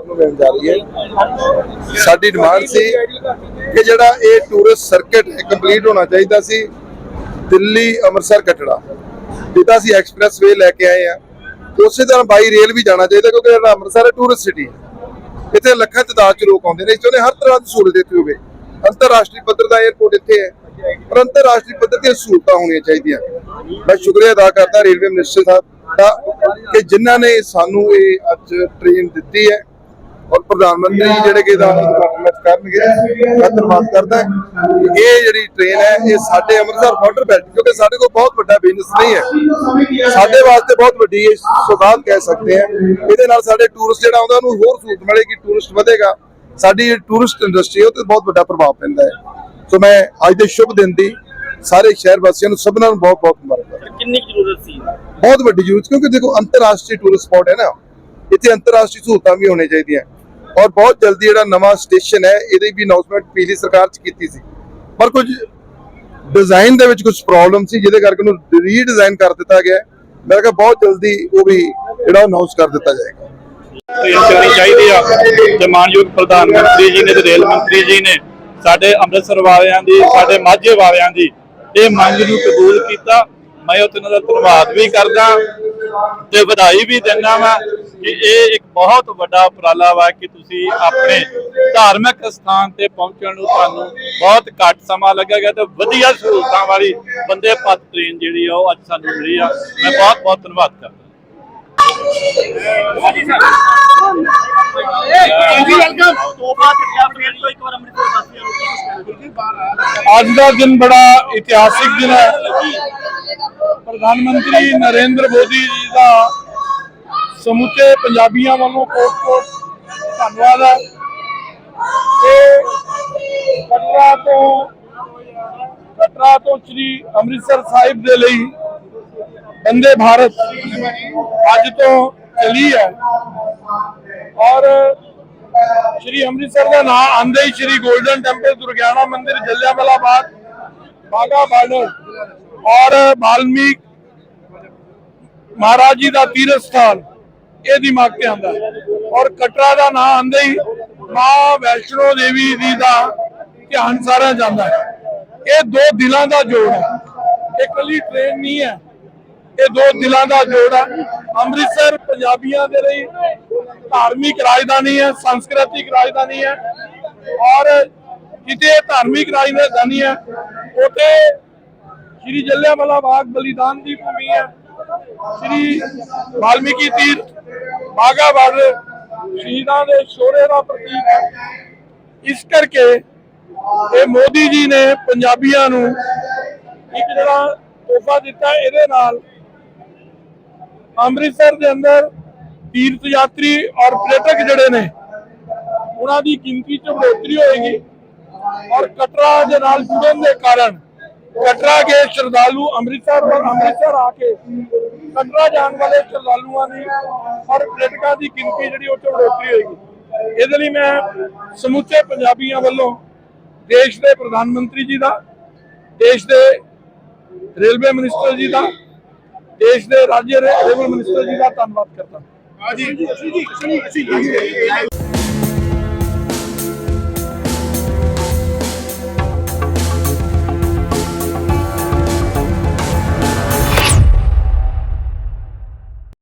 ਖਬਰ ਨੂੰ ਮਿਲਣ ਜਾ ਰਹੀ ਹੈ। ਸਾਡੀ ਡਿਮਾਂਡ ਸੀ ਕਿ ਜਿਹੜਾ ਇਹ ਟੂਰਿਸਟ ਸਰਕਟ ਕੰਪਲੀਟ ਹੋਣਾ ਚਾਹੀਦਾ ਸੀ, ਦਿੱਲੀ ਅੰਮ੍ਰਿਤਸਰ ਕਟੜਾ। ਜਿੱਦਾਂ ਅਸੀਂ ਐਕਸਪ੍ਰੈਸ ਵੇ ਲੈ ਕੇ ਆਏ ਆ ਉਸੇ ਤਰ੍ਹਾਂ ਬਾਈ ਰੇਲ ਵੀ ਜਾਣਾ ਚਾਹੀਦਾ, ਕਿਉਂਕਿ ਜਿਹੜਾ ਅੰਮ੍ਰਿਤਸਰ ਟੂਰਿਸਟ ਸਿਟੀ ਇੱਥੇ ਲੱਖਾਂ ਤਾਦਾਦ ਚ ਲੋਕ ਆਉਂਦੇ ਨੇ, ਇਸ ਨੇ ਹਰ ਤਰ੍ਹਾਂ ਦੀ ਸਹੂਲਤ ਦਿੱਤੀ ਹੋਵੇ। ਅੰਤਰਰਾਸ਼ਟਰੀ ਪੱਧਰ ਦਾ 에ਅਰਪੋਰਟ ਇੱਥੇ ਹੈ, ਪਰ ਅੰਤਰਰਾਸ਼ਟਰੀ ਪੱਧਰ ਦੀਆਂ ਸਹੂਲਤਾਂ ਹੋਣੀਆਂ ਚਾਹੀਦੀਆਂ। ਮੈਂ ਸ਼ੁਕਰੀਆ ਅਦਾ ਕਰਦਾ ਰੇਲਵੇ ਮਿਨਿਸਟਰ ਸਾਹਿਬ ਦਾ, ਕਿ ਜਿਨ੍ਹਾਂ ਨੇ ਸਾਨੂੰ ਇਹ ਅੱਜ ਟ੍ਰੇਨ ਦਿੱਤੀ ਹੈ ਔਰ ਪ੍ਰਧਾਨ ਮੰਤਰੀ ਜਿਹੜੇ ਕਿ ਇਹਦਾ ਉਦਘਾਟਨ ਕਰਨਗੇ ਮੈਂ ਧੰਨਵਾਦ ਕਰਦਾ। ਇਹ ਜਿਹੜੀ ਟ੍ਰੇਨ ਹੈ ਇਹ ਸਾਡੇ ਅੰਮ੍ਰਿਤਸਰ ਬਾਰਡਰ ਬੈਲਟ ਕਿਉਂਕਿ ਸਾਡੇ ਕੋਲ ਬਹੁਤ ਵੱਡਾ ਬਿਜ਼ਨਸ ਨਹੀਂ ਹੈ। ਸਾਡੇ ਵਾਸਤੇ ਬਹੁਤ ਵੱਡੀ ਸੌਗਾਤ ਕਹਿ ਸਕਦੇ ਆ ਇਹਦੇ ਨਾਲ ਸਾਡੇ ਟੂਰਿਸਟ ਜਿਹੜਾ ਆਉਂਦਾ ਉਹਨੂੰ ਹੋਰ ਸਹੂਲਤ ਮਿਲੇਗੀ ਟੂਰਿਸਟ ਵਧੇਗਾ। ਸਾਡੀ ਟੂਰਿਸਟ ਇੰਡਸਟਰੀ ਉਹ ਤੇ ਬਹੁਤ ਵੱਡਾ ਪ੍ਰਭਾਵ ਪੈਂਦਾ ਹੈ। ਸੋ ਮੈਂ ਅੱਜ ਦੇ ਸ਼ੁਭ ਦਿਨ ਦੀ ਸਾਰੇ ਸ਼ਹਿਰ ਵਾਸੀਆਂ ਨੂੰ ਸਭਨਾਂ ਨੂੰ ਬਹੁਤ ਬਹੁਤ ਮੁਬਾਰਕ। ਕਿੰਨੀ ਜ਼ਰੂਰਤ ਸੀ? ਬਹੁਤ ਵੱਡੀ ਜ਼ਰੂਰਤ ਕਿਉਂਕਿ ਦੇਖੋ ਅੰਤਰਰਾਸ਼ਟਰੀ ਟੂਰਿਸਟ ਸਪੌਟ ਹੈ ਨਾ। ਇੱਥੇ ਅੰਤਰਰਾਸ਼ਟਰੀ ਸਹੂਲਤਾਂ ਵੀ ਹੋਣੀਆਂ ਚਾਹੀਦੀਆਂ। ਔਰ ਬਹੁਤ ਜਲਦੀ ਜਿਹੜਾ ਨਵਾਂ ਸਟੇਸ਼ਨ ਹੈ, ਇਹਦੀ ਵੀ ਅਨਾਉਂਸਮੈਂਟ ਪਿਛਲੀ ਸਰਕਾਰ ਚ ਕੀਤੀ ਸੀ। ਪਰ ਕੁਝ ਡਿਜ਼ਾਈਨ ਦੇ ਵਿੱਚ ਕੁਝ ਪ੍ਰੋਬਲਮ ਸੀ, ਜਿਹਦੇ ਕਰਕੇ ਉਹਨੂੰ ਰੀਡਿਜ਼ਾਈਨ ਕਰ ਦਿੱਤਾ ਗਿਆ ਮੈਂ ਕਿਹਾ ਬਹੁਤ ਜਲਦੀ ਉਹ ਵੀ ਜਿਹੜਾ ਅਨਾਉਂਸ ਕਰ ਦਿੱਤਾ ਜਾਏਗਾ। ਟ੍ਰੇਨ ਚਾਹੀਦੀ ਆ ਤੇ ਮਾਨਯੋਗ ਪ੍ਰਧਾਨ ਮੰਤਰੀ ਜੀ ਨੇ ਤੇ ਰੇਲ ਮੰਤਰੀ ਜੀ ਨੇ ਸਾਡੇ ਅੰਮ੍ਰਿਤਸਰ ਵਾਲਿਆਂ ਦੀ, ਸਾਡੇ ਮਾਝੇ ਵਾਲਿਆਂ ਦੀ ਇਹ ਮੰਗ ਨੂੰ ਕਬੂਲ ਕੀਤਾ। ਮੈਂ ਉਹ ਇਹਨਾਂ ਦਾ ਧੰਨਵਾਦ ਵੀ ਕਰਦਾ ਤੇ ਵਧਾਈ ਵੀ ਦਿੰਦਾ ਵਾਂ ਕਿ ਇਹ ਇੱਕ ਬਹੁਤ ਵੱਡਾ ਉਪਰਾਲਾ ਵਾ ਕਿ ਤੁਸੀਂ ਆਪਣੇ ਧਾਰਮਿਕ ਸਥਾਨ ਤੇ ਪਹੁੰਚਣ ਨੂੰ ਤੁਹਾਨੂੰ ਬਹੁਤ ਘੱਟ ਸਮਾਂ ਲੱਗੇਗਾ ਤੇ ਵਧੀਆ ਸਹੂਲਤਾਂ ਵਾਲੀ ਬੰਦੇ ਭਾਰਤ ਟ੍ਰੇਨ ਜਿਹੜੀ ਆ ਉਹ ਅੱਜ ਸਾਨੂੰ ਮਿਲੀ ਆ। ਮੈਂ ਬਹੁਤ ਬਹੁਤ ਧੰਨਵਾਦ ਕਰਦਾ। ਅੱਜ ਦਾ ਦਿਨ ਬੜਾ ਇਤਿਹਾਸਿਕ ਦਿਨ ਹੈ। ਪ੍ਰਧਾਨ ਮੰਤਰੀ ਨਰਿੰਦਰ ਮੋਦੀ ਜੀ ਦਾ ਸਮੁੱਚੇ ਪੰਜਾਬੀਆਂ ਵੱਲੋਂ ਕੋਟ ਕੋਟ ਧੰਨਵਾਦ ਹੈ। ਇਹ ਕਟਰਾ ਤੋਂ ਕਟਰਾ ਤੋਂ ਸ੍ਰੀ ਅੰਮ੍ਰਿਤਸਰ ਸਾਹਿਬ ਦੇ ਲਈ ਬੰਦੇ ਭਾਰਤ ਅੱਜ ਤੋਂ ਚਲੀ ਹੈ। ਔਰ ਸ਼੍ਰੀ ਅੰਮ੍ਰਿਤਸਰ ਦਾ ਨਾਮ ਆਂਦੇ ਹੀ ਸ਼੍ਰੀ 골ਡਨ ਟੈਂਪਲ, ਦੁਰਗਿਆਣਾ ਮੰਦਿਰ ਜਲਿਆਂਵਾਲਾ ਬਾਗ ਬਾਗਾ ਬਾਰਡਰ ਔਰ ਬਾਲਮੀਕ ਮਹਾਰਾਜ ਜੀ ਦਾ ਤੀਰਥ ਸਥਾਨ ਇਹ ਦਿਮਾਗ ਤੇ ਆਂਦਾ ਔਰ ਕਟਰਾ ਦਾ ਨਾਮ ਆਂਦੇ ਹੀ ਮਾਂ ਵੈਸ਼ਨੋ ਦੇਵੀ ਜੀ ਦਾ ਧਿਆਨ ਸਾਰਿਆ ਜਾਂਦਾ ਹੈ। ਇਹ ਦੋ ਦਿਲਾਂ ਦਾ ਜੋੜ ਹੈ। ਇਹ ਕੱਲੀ ਟ੍ਰੇਨ ਨਹੀਂ ਹੈ। ਇਹ ਦੋ ਦਿਲਾਂ ਦਾ ਜੋੜ ਹੈ। ਅੰਮ੍ਰਿਤਸਰ ਪੰਜਾਬੀਆਂ ਦੇ ਲਈ ਧਾਰਮਿਕ ਰਾਜਧਾਨੀ ਹੈ, ਸੰਸਕ੍ਰਿਤਿਕ ਰਾਜਧਾਨੀ ਹੈ। ਔਰ ਜਿੱਥੇ ਧਾਰਮਿਕ ਰਾਜਧਾਨੀ ਹੈ, ਉੱਥੇ ਸ਼੍ਰੀ ਜਲਿਆਂਵਾਲਾ ਬਾਗ ਬਲੀਦਾਨ ਦੀ ਭੂਮੀ ਹੈ। ਸ਼੍ਰੀ ਵਾਲਮੀਕੀ ਤੀਰਥ ਬਾਗਾ ਬਾਰਡਰ ਸ਼ਹੀਦਾਂ ਦੇ ਸ਼ੋਰੇ ਦਾ ਪ੍ਰਤੀਕ ਹੈ। ਇਸ ਕਰਕੇ ਇਹ ਮੋਦੀ ਜੀ ਨੇ ਪੰਜਾਬੀਆਂ ਨੂੰ ਇੱਕ ਜਿਹੜਾ ਤੋਹਫਾ ਦਿੱਤਾ ਇਹਦੇ ਨਾਲ ਅੰਮ੍ਰਿਤਸਰ ਦੇ ਅੰਦਰ ਤੀਰਥ ਯਾਤਰੀ ਔਰ ਪਰਯਟਕ ਜਿਹੜੇ ਨੇ, ਉਹਨਾਂ ਦੀ ਗਿਣਤੀ ਚ ਵਧੋਤਰੀ ਹੋਏਗੀ ਔਰ ਕਟਰਾ ਦੇ ਨਾਲ ਜੁੜਨ ਦੇ ਕਾਰਨ ਕਟਰਾ ਕੇ ਸ਼ਰਧਾਲੂ ਅੰਮ੍ਰਿਤਸਰ ਔਰ ਅੰਮ੍ਰਿਤਸਰ ਆ ਕੇ ਕਟਰਾ ਜਾਣ ਵਾਲੇ ਸ਼ਰਧਾਲੂਆਂ ਦੀ ਔਰ ਪਰਯਟਕਾਂ ਦੀ ਗਿਣਤੀ ਜਿਹੜੀ ਉਹ ਚ ਵਧੋਤਰੀ ਹੋਏਗੀ। ਇਹਦੇ ਲਈ ਮੈਂ ਸਮੁੱਚੇ ਪੰਜਾਬੀਆਂ ਵੱਲੋਂ ਦੇਸ਼ ਦੇ ਪ੍ਰਧਾਨ ਮੰਤਰੀ ਜੀ ਦਾ, ਦੇਸ਼ ਦੇ ਰੇਲਵੇ ਮਿਨਿਸਟਰ ਜੀ ਦਾ, ਦੇਸ਼ ਦੇ ਰਾਜ ਰੇਲਵੇ ਮਿਨਿਸਟਰ ਜੀ ਦਾ ਧੰਨਵਾਦ ਕਰਦਾ ਹਾਂ।